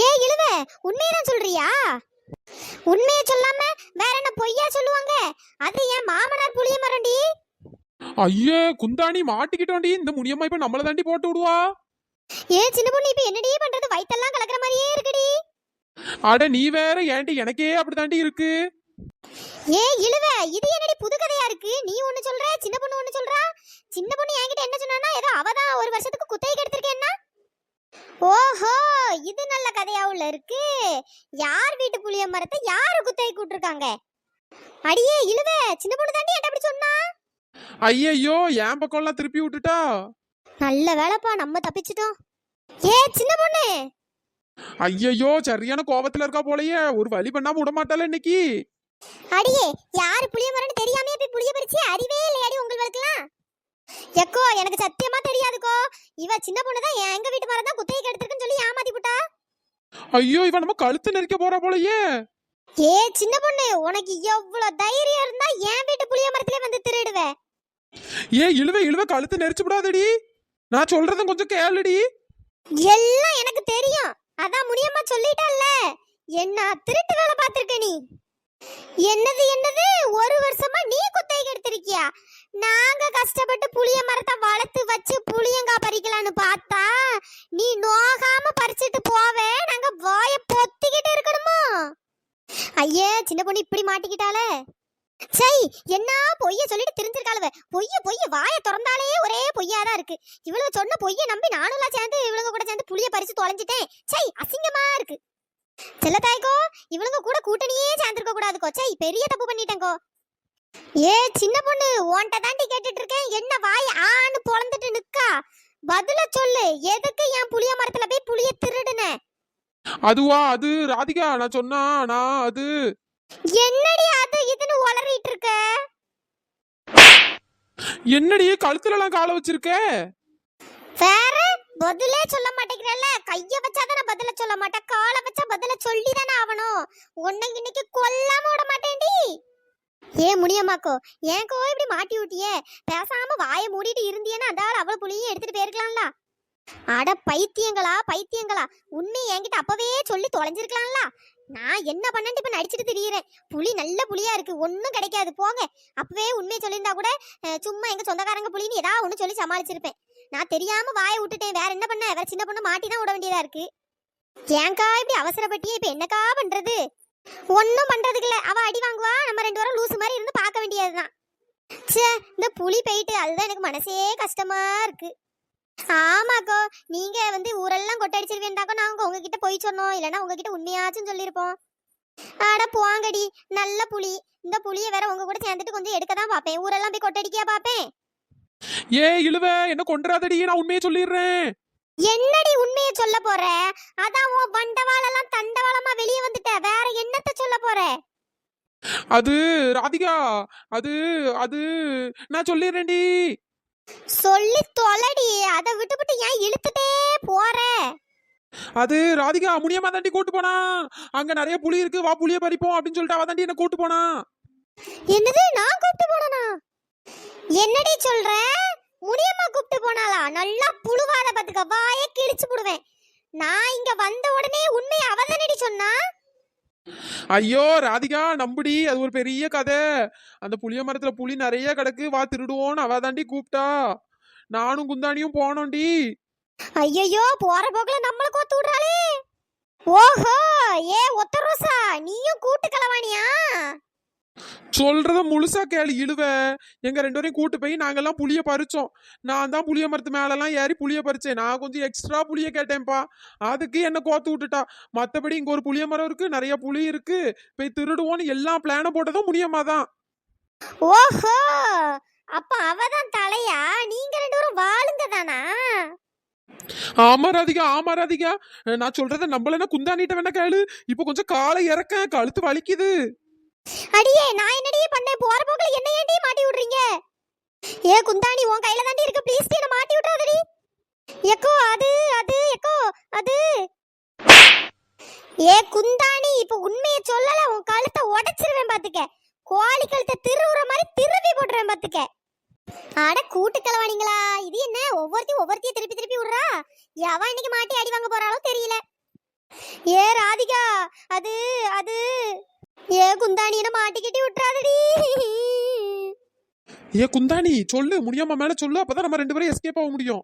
ஏ இழுவ உண்மையதான் சொல்றியா? உண்மையை சொல்லாம வேற என்ன பொய்யா சொல்லுவாங்க? அது என் மாமனார் புளிய மரண்டி ஐயே குந்தாணி மாட்டிக்கிட்டோண்டி இந்த முடியம்மா இப்ப நம்மள தாண்டி போட்டு விடுவா? ஏ சின்ன பொண்ணு இப்ப என்னடி பண்றது? வயித்தெல்லாம் கலக்குற மாதிரியே இருக்குடி. அட நீ வேற ஏன்டி எனக்கே அப்படிதாண்டி இருக்கு? ஏ இழுவ இது என்னடி புது கதையா இருக்கு? நீ ஒண்ணு சொல்ற சின்ன பொண்ணு ஒண்ணு சொல்றா? சின்ன பொண்ணு என்கிட்ட என்ன சொன்னானா ஏதோ அவதான் ஒரு வருஷத்துக்கு குத்தகை எடுத்திருக்கேன்னா? ஓஹோ இது நல்ல கதையா உள்ள இருக்கு. யார் வீட்டு புளிய மரத்தை யாரு குத்தகை கூட்டிருக்காங்க அடியே இழுவ சின்ன பொண்ணு தாண்டி என்கிட்ட அப்படி சொன்னா? ஐயையோ என் பக்கம்லாம் திருப்பி விட்டுட்டா? நல்ல வேலைப்பா நம்ம தப்பிச்சிட்டோம். ஏ சின்ன பொண்ணு! ஐயையோ சரியான கோவத்துல இருக்கா போலயே ஒரு வழி பண்ணாம விட மாட்டால இன்னைக்கு? அடியே யாரு புளிய மரம்னு தெரியாமே போய் புளிய பறிச்சு அறிவே இல்லையாடி உங்களுக்குலாம் எக்கோ எனக்கு சத்தியமா தெரியாதுக்கோ. இவ சின்ன பொண்ணு தான் எங்க வீட்டு மரம் தான் குத்தகைக்கு எடுத்திருக்குன்னு சொல்லி ஏமாத்தி புட்டா? ஐயோ இவன் நம்ம கழுத்து நெரிக்க போறா போலயே. ஏ சின்ன பொண்ணு உனக்கு எவ்வளவு தைரியம் இருந்தா என் வீட்டு புளிய மரத்திலே வந்து திருடுவ. ஏ இழுவ இழுவ கழுத்து நெரிச்சு விடாதடி நான் சொல்றதும் கொஞ்சம் கேளுடி. எல்லாம் எனக்கு தெரியும். அதான் முடியாம சொல்லிட்டல்ல என்ன திருட்டு வேலை பார்த்திருக்க நீ? என்னது என்னது? ஒரு வருஷமா நீ குத்தகைக்கு எடுத்திருக்கியா? நாங்க கஷ்டப்பட்டு புளிய மரத்தை வளர்த்து வச்சு புளியங்கா பறிக்கலான்னு பார்த்தா நீ நோகாம பறிச்சிட்டு போவே நாங்க வாய பொத்திக்கிட்டு இருக்கணுமோ? ஐயே சின்ன பொண்ணு இப்படி மாட்டிக்கிட்டாலே சை என்ன பொய்ய சொல்லிட்டு தெரிஞ்சிருக்காளுவ. பொய்ய பொய்ய வாய திறந்தாலே ஒரே பொய்யாதான் இருக்கு. இவ்வளவு சொன்ன பொய்ய நம்பி நானும் சேர்ந்து இவளுங்க கூட சேர்ந்து புளிய பறிச்சு தொலைஞ்சிட்டேன். சை அசிங்கமா இருக்கு. செல்லத்தாய்க்கோ இவளுங்க கூட கூட்டணியே சேர்ந்திருக்க கூடாதுக்கோ. சை பெரிய தப்பு பண்ணிட்டேங்கோ. ஏ சின்ன பொண்ணு உன்கிட்ட தாண்டி கேட்டுட்டு இருக்கேன் என்ன வாய் ஆன்னு பொழந்துட்டு நிக்கா. பதில சொல்லு. எதுக்கு என் புளிய மரத்துல போய் புளிய திருடுன? அதுவா அது ராதிகா நான் சொன்னா நான் அது. என்னடி அது இதுன்னு உளறிட்டு இருக்க என்னடி கழுத்துல எல்லாம் காலை வச்சிருக்க? வேற பதிலே சொல்ல மாட்டேங்கிறல்ல. கைய வச்சாதான் நான் பதில சொல்ல மாட்டேன் காலை வச்சா பதில சொல்லி தானே ஆகணும் உன்னை இன்னைக்கு கொல்லாம விட மாட்டேன்டி. ஏ முடியமாக்கோ ஏன்கோ இப்படி மாட்டி விட்டியே பேசாம வாயை மூடிட்டு இருந்தியேன்னா அந்த ஆள் அவ்வளவு புளியும் எடுத்துட்டு போயிருக்கலாம்ல. அட பைத்தியங்களா பைத்தியங்களா? உண்மை என்கிட்ட அப்பவே சொல்லி தொலைஞ்சிருக்கலாம்ல. நான் என்ன பண்ணேன்ட்டு இப்ப நடிச்சிட்டு திரியிறேன். புளி நல்ல புளியா இருக்கு ஒன்னும் கிடைக்காது போங்க. அப்பவே உண்மையை சொல்லியிருந்தா கூட சும்மா எங்க சொந்தக்காரங்க புளின்னு ஏதாவது ஒண்ணு சொல்லி சமாளிச்சிருப்பேன். நான் தெரியாம வாயை விட்டுட்டேன் வேற என்ன பண்ண? வேற சின்ன பொண்ணு மாட்டி தான் விட வேண்டியதா இருக்கு. ஏங்கா இப்படி அவசரப்பட்டியே இப்ப என்னக்கா பண்றது? ஒன்றும் பண்ணுறதுக்கு இல்லை. அவ அடி வாங்குவா. நம்ம ரெண்டு பேரும் லூஸ் மாதிரி இருந்து பார்க்க வேண்டியதுதான். ச்சே இந்த புளி போயிட்டு அதுதான் எனக்கு மனசே கஷ்டமா இருக்கு. ஆமாக்கோ நீங்க வந்து ஊரெல்லாம் கொட்டடிச்சிருவேன்டாக்கோ நாங்க உங்ககிட்ட போய் சொன்னோம். இல்லைன்னா உங்ககிட்ட உண்மையாச்சும் சொல்லியிருப்போம். ஆடா போங்கடி. நல்ல புளி இந்த புளியை வேற உங்க கூட சேர்ந்துட்டு கொஞ்சம் எடுக்க தான் பார்ப்பேன். ஊரெல்லாம் போய் கொட்டடிக்கா பார்ப்பேன்? ஏ இழுவ. என்ன கொண்டுறாதடி நான் உண்மையை சொல்லிடுறேன். என்னடி உண்மையை சொல்ல போற? அதான் உன் வண்டவாளெல்லாம் தண்டவாளமா வெளியே வந்துட்ட. வேற என்னத்த சொல்ல போற? அது ராதிகா அது அது நான் சொல்லிடுறேன்டி. சொல்லி தொலைடி. அதை விட்டுவிட்டு ஏன் இழுத்துட்டே போற? அது ராதிகா முனியம்மா தாண்டி கூட்டு போனா. அங்க நிறைய புளி இருக்கு. வா புளிய பறிப்போம் அப்படின்னு சொல்லிட்டு அவ தாண்டி என்ன கூட்டு போனா. என்னது? நான் கூப்பிட்டு போனா என்னடி சொல்ற? கூப்பிட்டு போனாளா? நல்லா புழுவாத பாத்துக்க. வாயே கிழிச்சு போடுவேன். நான் இங்க வந்த உடனே உண்மையை அவதானடி சொன்னா? ஐயோ ராதிகா நம்புடி. அது ஒரு பெரிய கதை. அந்த புளிய மரத்துல புளி நிறைய கிடக்கு. வா திருடுவோன்னு அவ தாண்டி கூப்பிட்டா. நானும் குந்தாணியும் போனோண்டி. ஐயையோ போற போக்குல நம்மள கோத்து விடுறாளே. ஓஹோ ஏ ஒத்த ரோசா. நீயும் கூட்டு கலவாணியா சொல்றத முழுசா கேளு இழுவ. எங்க ரெண்டு பேரையும் கூட்டு போய் நாங்கெல்லாம் புளிய பறிச்சோம். நான் தான் புளிய மரத்து மேலெல்லாம் ஏறி புளிய பறிச்சேன். நான் கொஞ்சம் எக்ஸ்ட்ரா புளிய கேட்டேன்ப்பா. அதுக்கு என்ன கோத்து விட்டுட்டா? மத்தபடி இங்க ஒரு புளிய மரம் இருக்கு நிறைய புளி இருக்கு. போய் திருடுவோன்னு எல்லா பிளான போட்டதும் முடியமா தான். ஓஹோ! அப்ப அவதான் தலையா? நீங்க ரெண்டு பேரும் வாளுங்க தானா? ஆமா ராதிகா ஆமா ராதிகா. நான் சொல்றத நம்மளனா குந்தானிட்ட வேணா கேளு. இப்போ கொஞ்சம் காலை இறக்க கழுத்து வலிக்குது. அடியே நான் என்னடியே பண்ணேன்? போற போக்குல என்ன ஏண்டி மாட்டி விடுறீங்க? ஏ குந்தாணி உன் கையில தாண்டி இருக்கு ப்ளீஸ் என்ன மாட்டி விட்டுறாதடி. எக்கோ அது அது எக்கோ அது. ஏ குந்தாணி இப்ப உண்மையை சொல்லல உன் கழுத்தை உடைச்சிருவேன் பாத்துக்க கோழி கழுத்தை திருவுற மாதிரி திருவி போட்டுருவேன் பாத்துக்க அட கூட்டு இது என்ன? ஒவ்வொருத்தையும் ஒவ்வொருத்தையும் திருப்பி திருப்பி விடுறா? எவன் இன்னைக்கு மாட்டி அடி வாங்க போறாளோ தெரியல. ஏ ராதிகா அது அது. ஏ குந்தாணியின மாட்டிக்கிட்டி விட்டுறாதடி. ஏ குந்தாணி சொல்லு. முடியாம மேல சொல்லு. அப்பதான் நம்ம ரெண்டு பேரும் எஸ்கேப் ஆக முடியும்.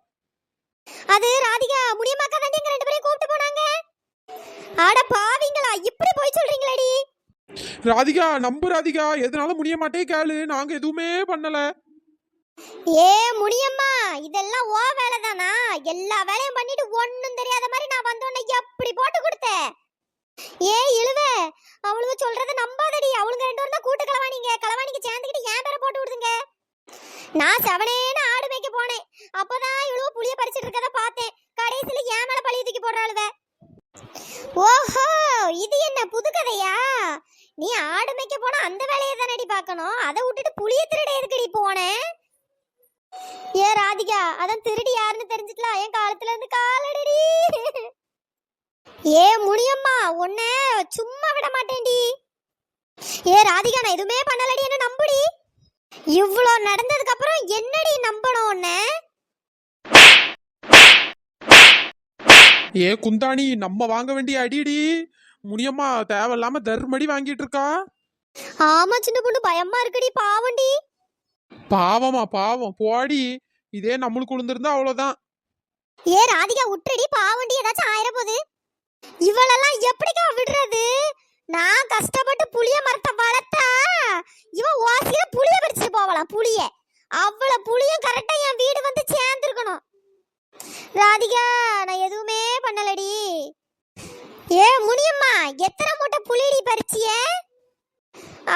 அது ராதிகா முடியமாக்கா தாண்டி எங்க ரெண்டு பேரையும் கூப்பிட்டு போனாங்க. அட பாவிங்களா இப்படி போய் சொல்றீங்களேடி. ராதிகா நம்பு ராதிகா. எதனால முடிய மாட்டே கேளு. நாங்க எதுவுமே பண்ணல. ஏ முடியம்மா இதெல்லாம் ஓ வேலை தானா எல்லா வேலையும் பண்ணிட்டு ஒண்ணும் தெரியாத மாதிரி நான் வந்தோன்னே எப்படி இழுவ அவளுங்க சொல்றத நம்பாதடி. அவளுங்க ரெண்டு பேரும் தான் கூட்டு களவாணிங்க களவாணிக்கு சேர்ந்துக்கிட்டு ஏன் பேரை போட்டு விடுதுங்க. நான் செவனேன்னு ஆடு மேய்க்க போனேன். அப்பதான் இவ்வளவு புளிய பறிச்சிட்டு இருக்கத பார்த்தேன். கடைசியில ஏன் மேல பழிய தூக்கி போடுறாளுவ ஓஹோ இது என்ன புது கதையா? நீ ஆடு மேய்க்க போனா அந்த வேலையை தானடி பார்க்கணும். அதை விட்டுட்டு புளிய திருட எதுக்குடி போனேன் ஏ ராதிகா அதான் திருடி யாருன்னு தெரிஞ்சுக்கலாம். என் காலத்துல இருந்து காலடி ஏ முனியம்மா உன்ன சும்மா விட மாட்டேன்டி. ஏ ராதிகா நான் எதுவுமே பண்ணலடி என்ன நம்புடி? இவ்ளோ நடந்ததுக்கு அப்புறம் என்னடி நம்பணும் உன்ன? ஏ குந்தாணி நம்ம வாங்க வேண்டிய அடிடி முடியம்மா தேவையில்லாம தர்மடி வாங்கிட்டு இருக்கா ஆமா சின்ன பொண்ணு பயமா இருக்குடி பாவண்டி பாவமா பாவம். போடி இதே நம்மளுக்கு விழுந்திருந்தா அவ்வளவுதான். ஏ ராதிகா விட்டுடி பாவண்டி ஏதாச்சும் ஆயிர போகுது இவளெல்லாம் எப்படிக்கா விடுறது? நான் கஷ்டப்பட்டு புளிய மரத்தை வளர்த்தா இவன் ஓசியில புளிய பறிச்சுட்டு போவலாம் புளிய. அவ்வளவு புளியும் கரெக்டா என் வீடு வந்து சேர்ந்துருக்கணும். ராதிகா நான் எதுவுமே பண்ணலடி. ஏ முனியம்மா எத்தனை மூட்டை புளியடி பறிச்சிய?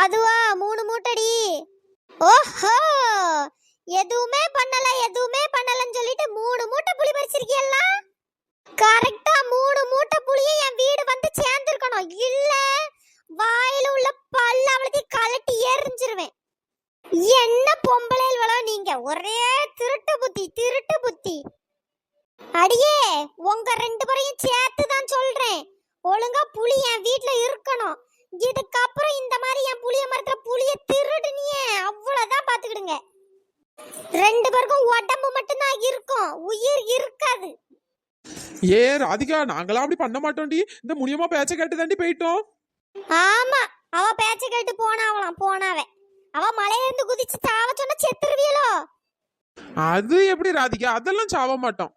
அதுவா மூணு மூட்டைடி. ஓஹோ எதுவுமே பண்ணல எதுவுமே பண்ணலன்னு சொல்லிட்டு மூணு மூட்டை புளி பறிச்சிருக்கியல்ல? கரெக்டா மூணு மூட்டை புளியை என் வீடு வந்து சேர்ந்துருக்கணும். இல்ல வாயில உள்ள பல்ல அவளத்தையும் கலட்டி எரிஞ்சிருவேன் என்ன பொம்பளை பொம்பளைகளோ நீங்க? ஒரே திருட்டு புத்தி திருட்டு புத்தி. அடியே உங்க ரெண்டு பேரையும் சேர்த்து தான் சொல்றேன். ஒழுங்கா புளி என் வீட்ல இருக்கணும். இதுக்கப்புறம் இந்த மாதிரி என் புளிய மரத்துல புளிய திருடுனியே அவ்வளவுதான் பாத்துக்கிடுங்க. ரெண்டு பேருக்கும் உடம்பு மட்டும்தான் இருக்கும். உயிர் இருக்காது. ஏ ராதிகா நாங்களாம் அப்படி பண்ண மாட்டோம்டி. இந்த முடியமா பேச்ச கேட்டு தாண்டி போயிட்டோம். ஆமா அவ பேச்ச கேட்டு போனாவலாம் போனாவே. அவ மலையில இருந்து குதிச்சு சாவ சொன்ன செத்துருவியலோ? அது எப்படி ராதிகா? அதெல்லாம் சாவ மாட்டோம்.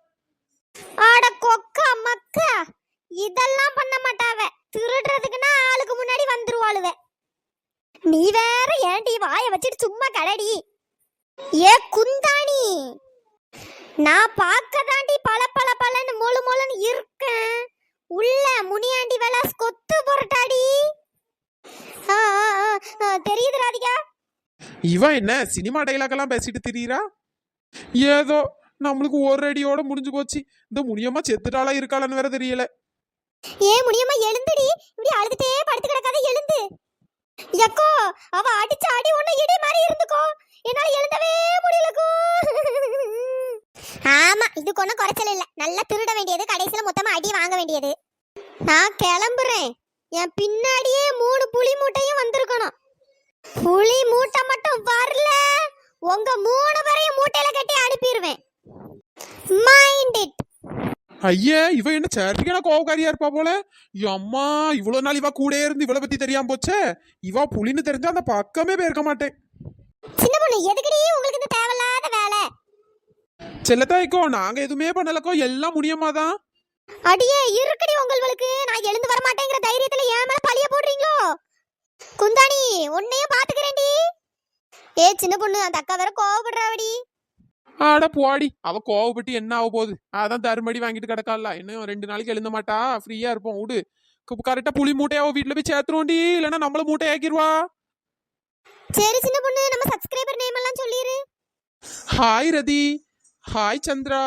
ஆட கொக்கா மக்கா. இதெல்லாம் பண்ண மாட்டாவ திருடுறதுக்குன்னா ஆளுக்கு முன்னாடி வந்துருவாளுவ. நீ வேற ஏன்டி வாய வச்சுட்டு சும்மா கடடி ஏ குந்தாணி. நான் பார்க்க தாண்டி பல பல பலன்னு மொழு மொழுன்னு இருக்கேன் உள்ள முனியாண்டி வேலை கொத்து புரட்டாடி ஆ, ஆ, ஆ, ஆ, தெரியுது ராதிகா இவன் என்ன சினிமா டைலாக் பேசிட்டு திரியிறா? ஏதோ நம்மளுக்கு ஒரு அடியோட முடிஞ்சு போச்சு. இந்த முடியமா செத்துட்டாளா இருக்காளான்னு வேற தெரியல. ஏ முடியுமா எழுந்துடி. இப்படி அழுதுட்டே படுத்து கிடக்காத எழுந்து. எக்கோ அவ அடிச்ச அடி ஒண்ணு இடி மாதிரி இருந்துக்கோ. என்னால எழுந்தவே முடியலக்கோ ஆமா இதுக்கு ஒன்றும் குறைச்சல் இல்ல. நல்லா திருட வேண்டியது கடைசியில மொத்தமா அடி வாங்க வேண்டியது. நான் கிளம்புறேன். என் பின்னாடியே மூணு புளி மூட்டையும் வந்திருக்கணும். புலி மூட்டை மட்டும் வரல. உங்க மூணு பேரையும் மூட்டையில கட்டி அனுப்பிடுவேன் மைண்ட் இட் ஐயே இவ என்ன சரியான கோவக்காரியா இருப்பா போல? அம்மா இவ்வளவு நாள் இவ கூட இருந்து இவளை பத்தி தெரியாம போச்சே? இவ புலின்னு தெரிஞ்சா அந்த பக்கமே போயிருக்க மாட்டேன். சின்ன பொண்ணு எதுக்குடி உங்களுக்கு இந்த தேவையில்லாத வேலை? செல்லத்தாய்க்கோ நாங்க எதுவுமே பண்ணலக்கோ எல்லாம் முடியமா தான் அடியே இருக்குடி உங்களுக்கு நான் எழுந்து வர மாட்டேங்கிற தைரியத்துல ஏன் மேல பழிய போடுறீங்களோ? குந்தாணி உன்னையும் பாத்துக்கிறேன்டி. ஏ சின்ன பொண்ணு அந்த அக்கா வேற கோவப்படுறாவடி. ஆட போடி அவ கோவப்பட்டு என்ன ஆக போகுது? அதான் தருமடி வாங்கிட்டு கிடக்கால இன்னும் ரெண்டு நாளைக்கு எழுந்த மாட்டா. ஃப்ரீயா இருப்போம் விடு. கரெக்டா புளி மூட்டையா வீட்டுல போய் சேர்த்துருவோண்டி. இல்லைன்னா நம்மள மூட்டை ஆக்கிடுவா சரி சின்ன பொண்ணு நம்ம சப்ஸ்கிரைபர் நேம் எல்லாம் சொல்லிரு. Hi Rathi. Hi Chandra.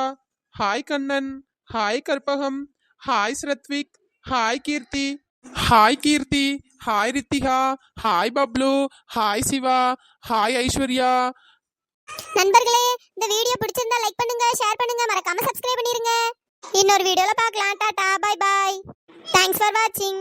Hi Kannan. Hi Karpagam. Hi Srathvik. Hi Keerthi. Hi Keerthi. Hi Ritika hi Bablu hi Siva hi Aishwarya நண்பர்களே இந்த வீடியோ பிடிச்சிருந்தா லைக் பண்ணுங்க ஷேர் பண்ணுங்க மறக்காம சப்ஸ்கிரைப் பண்ணிருங்க. இன்னொரு வீடியோல பார்க்கலாம். Tata bye bye thanks for வாட்சிங்